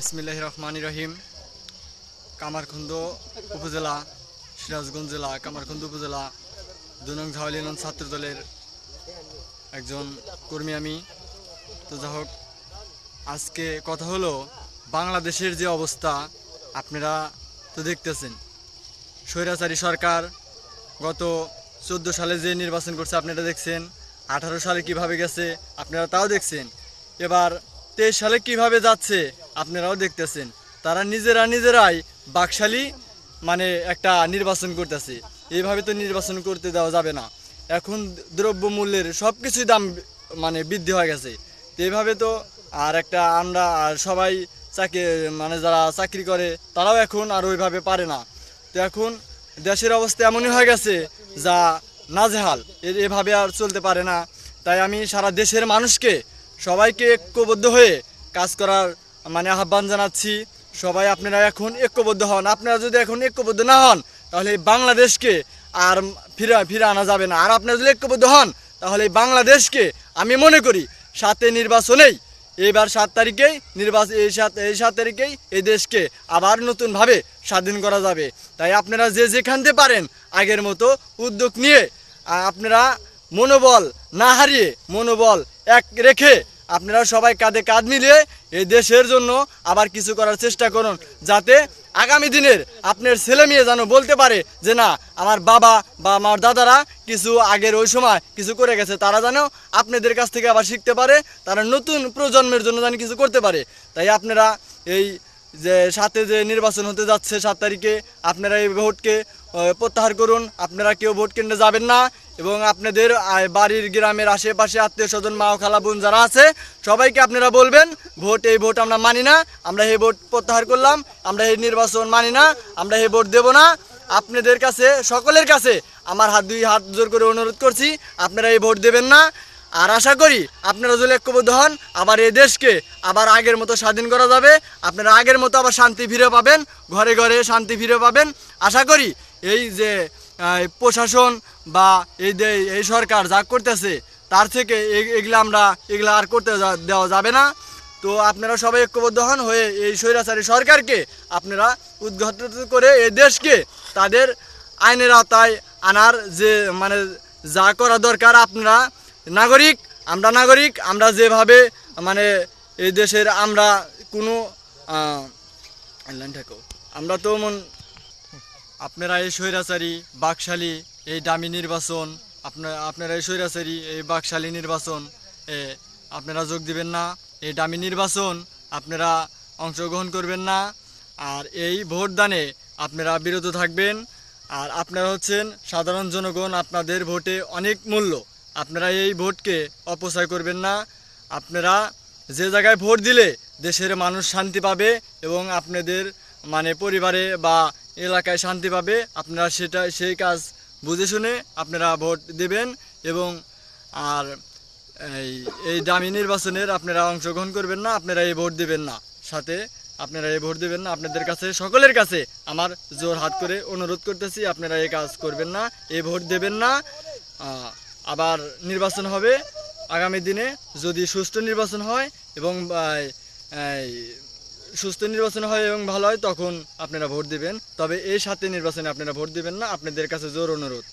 বিসমিল্লাহ রহমান রহিম কামারখন্দ উপজেলা, সিরাজগঞ্জ জেলা, কামারখন্দ উপজেলা দুনং ঝাওয়ালিনন ছাত্র দলের একজন কর্মী আমি। তো যা হোক, আজকে কথা হলো বাংলাদেশের যে অবস্থা, আপনারা তো দেখতেছেন। স্বৈরাচারী সরকার গত চোদ্দ সালে যে নির্বাচন করছে, আপনারা দেখছেন। আঠারো সালে কীভাবে গেছে, আপনারা তাও দেখছেন। এবার তেইশ সালে কীভাবে যাচ্ছে আপনারাও দেখতেছেন। তারা নিজেরা নিজেরাই বাকশালী মানে একটা নির্বাচন করতেছে। এইভাবে তো নির্বাচন করতে দেওয়া যাবে না। এখন দ্রব্য মূল্যের সব কিছুই দাম মানে বৃদ্ধি হয়ে গেছে। তো এইভাবে তো আর একটা আমরা আর সবাই চাকরি মানে যারা চাকরি করে, তারাও এখন আর ওইভাবে পারে না। তো এখন দেশের অবস্থা এমনই হয়ে গেছে যা নাজেহাল। এভাবে আর চলতে পারে না। তাই আমি সারা দেশের মানুষকে সবাইকে ঐক্যবদ্ধ হয়ে কাজ করার মানে আহ্বান জানাচ্ছি, সবাই আপনারা এখন ঐক্যবদ্ধ হন। আপনারা যদি এখন ঐক্যবদ্ধ না হন, তাহলে বাংলাদেশকে আর ফিরে ফিরে আনা যাবে না। আর আপনারা যদি ঐক্যবদ্ধ হন, তাহলে বাংলাদেশকে আমি মনে করি সাথে নির্বাচনেই এবার সাত তারিখেই নির্বাচন এই সাত এই সাত তারিখেই এই দেশকে আবার নতুনভাবে স্বাধীন করা যাবে। তাই আপনারা যে যেখানতে পারেন আগের মতো উদ্যোগ নিয়ে আপনারা মনোবল না হারিয়ে মনোবল এক রেখে আপনারা সবাই কাঁধে কাঁধ মিলিয়ে এই দেশের জন্য আবার কিছু করার চেষ্টা করুন, যাতে আগামী দিনের আপনার ছেলে মেয়ে যেন বলতে পারে যে না, আমার বাবা বা আমার দাদারা কিছু আগের ওই সময় কিছু করে গেছে, তারা যেন আপনাদের কাছ থেকে আবার শিখতে পারে, তারা নতুন প্রজন্মের জন্য যেন কিছু করতে পারে। তাই আপনারা এই যে সাথে যে নির্বাচন হতে যাচ্ছে সাত তারিখে, আপনারা এই ভোটকে প্রত্যাহার করুন, আপনারা কেউ ভোট কেন্দ্রে যাবেন না এবং আপনাদের বাড়ির গ্রামের আশেপাশে আত্মীয় স্বজন, মা খালা বোন যারা আছে, সবাইকে আপনারা বলবেন, ভোট এই ভোট আমরা মানি না, আমরা এই ভোট প্রত্যাহার করলাম, আমরা এই নির্বাচন মানি না, আমরা এই ভোট দেব না। আপনাদের কাছে, সকলের কাছে আমার হাত দুই হাত জোর করে অনুরোধ করছি, আপনারা এই ভোট দেবেন না। আর আশা করি আপনারা যদি ঐক্যবদ্ধ হন, আবার এই দেশকে আবার আগের মতো স্বাধীন করা যাবে, আপনারা আগের মতো আবার শান্তি ফিরে পাবেন, ঘরে ঘরে শান্তি ফিরে পাবেন। আশা করি এই যে প্রশাসন বা এই যে, এই সরকার যা করতেছে, তার থেকে এগুলা আমরা, এগুলো আর করতে দেওয়া যাবে না। তো আপনারা সবাই ঐক্যবদ্ধ হন হয়ে এই স্বৈরাচারী সরকারকে আপনারা উদ্ঘাট করে এই দেশকে তাদের আইনের আওতায় আনার যে মানে যা করা দরকার আপনারা নাগরিক, আমরা নাগরিক, আমরা যেভাবে মানে এই দেশের আমরা কোনো আমরা তো মন আপনারা এই স্বৈরাচারী, বাকশালী, এই দামি নির্বাচন, আপনার, আপনারা এই স্বৈরাচারী, এই বাকশালী নির্বাচন আপনারা যোগ দিবেন না। এই দামি নির্বাচন আপনারা অংশগ্রহণ করবেন না। আর এই ভোটদানে আপনারা বিরত থাকবেন। আর আপনারা হচ্ছেন সাধারণ জনগণ, আপনাদের ভোটে অনেক মূল্য। আপনারা এই ভোটকে অপচয় করবেন না। আপনারা যে জায়গায় ভোট দিলে দেশের মানুষ শান্তি পাবে এবং আপনাদের মানে পরিবারে বা এলাকায় শান্তি পাবে। আপনারা সেটা সেই কাজ বুঝে শুনে আপনারা ভোট দেবেন এবং আর এই এই দামি নির্বাচনের আপনারা অংশগ্রহণ করবেন না, আপনারা এই ভোট দেবেন না। সাথে আপনারা এই ভোট দেবেন না, আপনাদের কাছে, সকলের কাছে আমার জোর হাত করে অনুরোধ করতেছি, আপনারা এই কাজ করবেন না, এই ভোট দেবেন না। আবার নির্বাচন হবে আগামী দিনে, যদি সুষ্ঠু নির্বাচন হয় এবং সুস্থ নির্বাচন হয় এবং ভালো হয়, তখন আপনারা ভোট দিবেন। তবে এই সাথে নির্বাচনে আপনারা ভোট দিবেন না, আপনাদের কাছে জোর অনুরোধ।